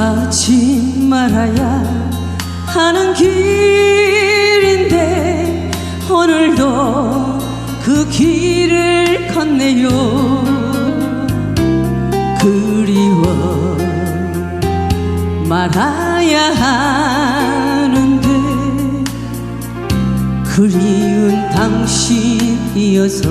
가지 말아야 하는 길인데 오늘도 그 길을 걷네요. 그리워 말아야 하는데 그리운 당신이어서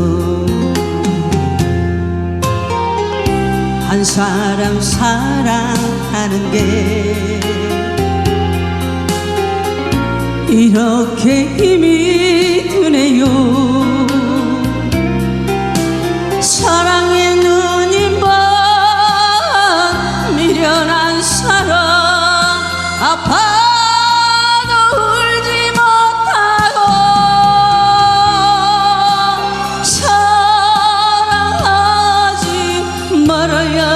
한 사람 사랑하는 게 이렇게 드 말아야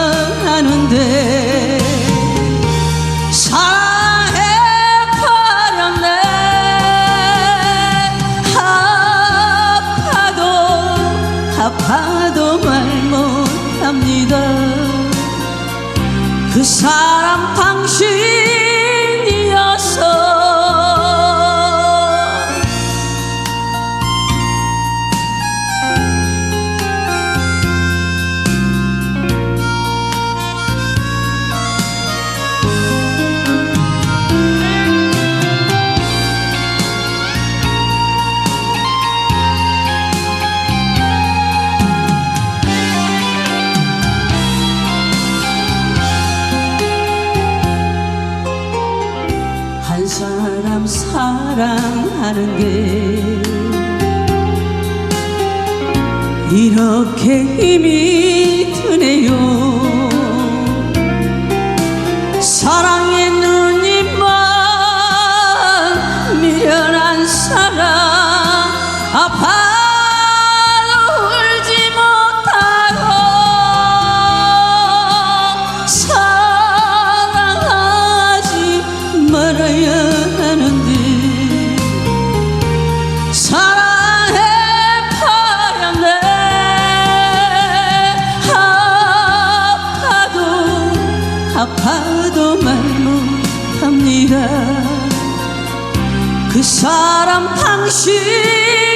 하는데 사랑해 버렸네 아파도 아파도 말 못합니다. 그 사람 당신 사랑하는 게 이렇게 힘이 드네 아파도 말 못합니다. 그 사람 당신이어서